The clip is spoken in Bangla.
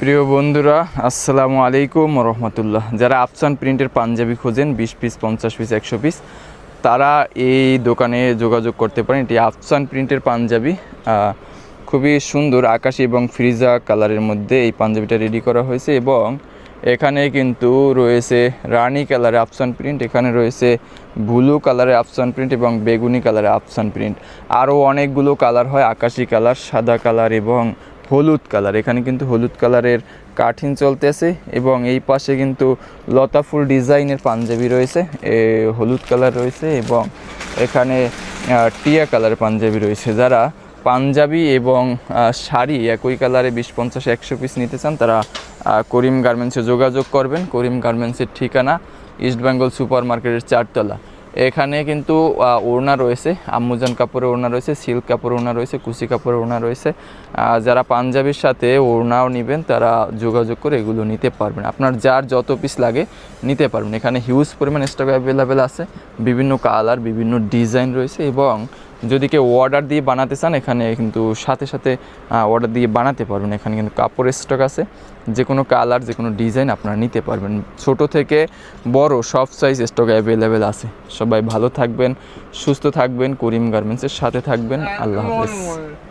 প্রিয় বন্ধুরা, আসসালামু আলাইকুম রহমতুল্লাহ। যারা আফসান প্রিন্টের পাঞ্জাবি খোঁজেন, বিশ পিস পঞ্চাশ পিস একশো পিস তারা এই দোকানে যোগাযোগ করতে পারেন। এটি আফসান প্রিন্টের পাঞ্জাবি। খুবই সুন্দর আকাশি এবং ফ্রিজা কালারের মধ্যে এই পাঞ্জাবিটা রেডি করা হয়েছে এবং এখানে কিন্তু রয়েছে রানী কালারে আফসান প্রিন্ট এখানে রয়েছে ব্লু কালারে আফসান প্রিন্ট এবং বেগুনি কালারে আফসান প্রিন্ট আরও অনেকগুলো কালার হয়, আকাশি কালার, সাদা কালার এবং হলুদ কালার। এখানে কিন্তু হলুদ কালারের কাঠিন চলতেছে এবং এই পাশে কিন্তু লতা ফুল ডিজাইনের পাঞ্জাবি রয়েছে হলুদ কালার রয়েছে এবং এখানে টিয়া কালার পাঞ্জাবি রয়েছে। যারা পাঞ্জাবি এবং শাড়ি একই কালারে বিশ পঞ্চাশ একশো পিস নিতে চান, তারা করিম গার্মেন্টসে যোগাযোগ করবেন। করিম গার্মেন্টসের ঠিকানা ইস্ট বেঙ্গল সুপার মার্কেটের চারতলা। এখানে কিন্তু ওড়না রয়েছে, আম্মুজান কাপড়ের ওড়না রয়েছে, সিল্ক কাপড়ের ওড়না রয়েছে কুচি কাপড়ের ওড়না রয়েছে। যারা পাঞ্জাবির সাথে ওড়নাও নেবেন, তারা যোগাযোগ করে এগুলো নিতে পারবেন। আপনার যার যত পিস লাগে, নিতে পারবেন। এখানে হিউজ পরিমাণ স্টক অ্যাভেলেবেল আছে, বিভিন্ন কালার বিভিন্ন ডিজাইন রয়েছে এবং যদি কেউ অর্ডার দিয়ে বানাতে চান এখানে কিন্তু সাথে সাথে অর্ডার দিয়ে বানাতে পারবেন। এখানে কিন্তু কাপড়ের স্টক আছে। যে কোনো কালার যে কোনো ডিজাইন আপনারা নিতে পারবেন। ছোট থেকে বড় সব সাইজ স্টক অ্যাভেলেবেল আছে। সবাই ভালো থাকবেন সুস্থ থাকবেন করিম গার্মেন্টসের সাথে থাকবেন। আল্লাহ হাফেজ।